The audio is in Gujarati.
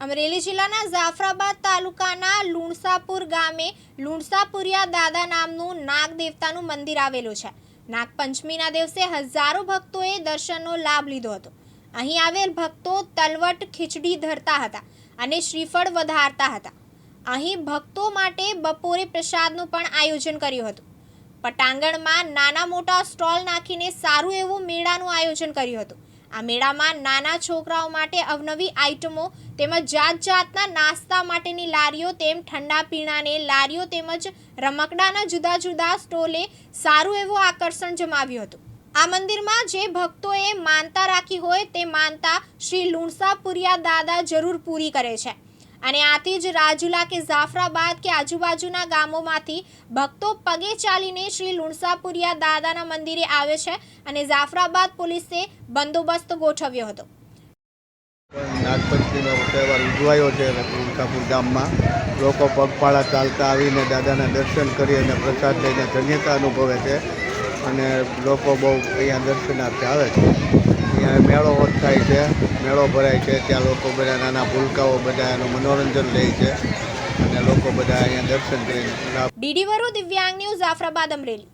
અમરેલી જિલ્લાના જાફરાબાદ તાલુકાના લુણસાપુર ગામે લુણસાપુરિયા દાદા નામનું નાગ દેવતાનું મંદિર આવેલું છે. નાગપંચમીના દિવસે હજારો ભક્તોએ દર્શનનો લાભ લીધો હતો. અહીં આવેલ ભક્તો તલવટ ખીચડી ધરતા હતા અને શ્રીફળ વધારતા હતા. અહીં ભક્તો માટે બપોરે પ્રસાદનું પણ આયોજન કર્યું હતું. પટાંગણમાં નાના મોટા સ્ટોલ નાખીને સારું એવું મેળાનું આયોજન કર્યું હતું. આ મેળામાં નાના છોકરાઓ માટે અવનવી આઇટમો તેમજ જાત જાતના નાસ્તા માટેની લારીઓ તેમ ઠંડા પીણાની, લારીઓ તેમજ રમકડાના જુદા જુદા સ્ટોલે સારું એવું આકર્ષણ જમાવ્યું હતું. આ મંદિરમાં જે ભક્તોએ માનતા રાખી હોય તે માનતા શ્રી લુણસાપુરિયા દાદા જરૂર પૂરી કરે છે. અને આથી જ રાજુલા કે જાફરાબાદ કે આજુબાજુના ગામોમાંથી ભક્તો પગે ચાલીને શ્રી લુણસાપુરિયા દાદાના મંદિરે આવે છે અને જાફરાબાદ પોલીસે બંદોબસ્ત ગોઠવ્યો હતો. નાગપંચમીનો તહેવાર ઉજવાયો છે ઉલકાપુર ગામમાં. લોકો પગપાળા ચાલતા આવીને દાદાના દર્શન કરી અને પ્રસાદ લઈને ધન્યતા અનુભવે છે અને લોકો બહુ અહીંયા દર્શનાર્થે આવે છે. અહીંયા મેળો થાય છે. મેળો ભરાય છે, ત્યાં લોકો બધા નાના ભૂલકાઓ બધા એનું મનોરંજન લે છે. અને લોકો બધા અહીંયા દર્શન કરીને ડીડી વરુ દિવ્યાંગ ન્યૂઝ જાફરાબાદ અમરેલી.